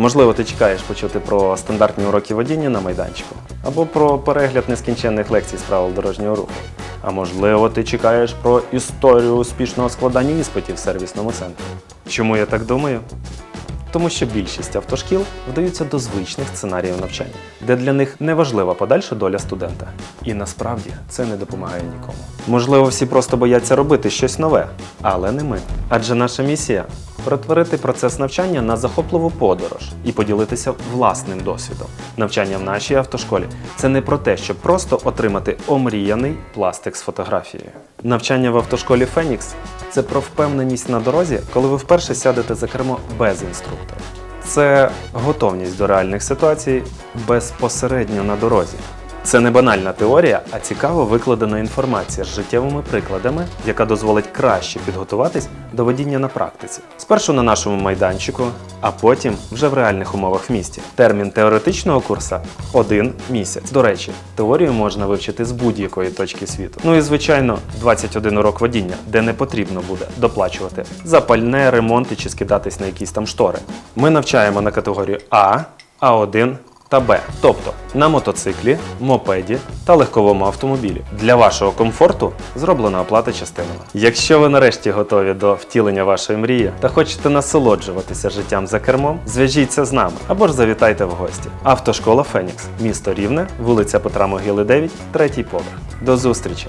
Можливо, ти чекаєш почути про стандартні уроки водіння на майданчику, або про перегляд нескінченних лекцій з правил дорожнього руху. А можливо, ти чекаєш про історію успішного складання іспитів в сервісному центрі. Чому я так думаю? Тому що більшість автошкіл вдаються до звичних сценаріїв навчання, де для них не важлива подальша доля студента. І насправді це не допомагає нікому. Можливо, всі просто бояться робити щось нове, але не ми. Адже наша місія перетворити процес навчання на захопливу подорож і поділитися власним досвідом. Навчання в нашій автошколі це не про те, щоб просто отримати омріяний пластик з фотографією. Навчання в автошколі Фенікс це про впевненість на дорозі, коли ви вперше сядете за кермо без інструктора. Це готовність до реальних ситуацій безпосередньо на дорозі. Це не банальна теорія, а цікаво викладена інформація з життєвими прикладами, яка дозволить краще підготуватись до водіння на практиці. Спершу на нашому майданчику, а потім вже в реальних умовах в місті. Термін теоретичного курса один місяць. До речі, теорію можна вивчити з будь-якої точки світу. Ну і звичайно, 21 урок водіння, де не потрібно буде доплачувати за пальне, ремонти чи скидатись на якісь там штори. Ми навчаємо на категорію А, А1 та Б, тобто на мотоциклі, мопеді та легковому автомобілі. Для вашого комфорту зроблена оплата частинами. Якщо ви нарешті готові до втілення вашої мрії та хочете насолоджуватися життям за кермом, зв'яжіться з нами або ж завітайте в гості. Автошкола Фенікс, місто Рівне, вулиця Петра Могили 9, третій поверх. До зустрічі!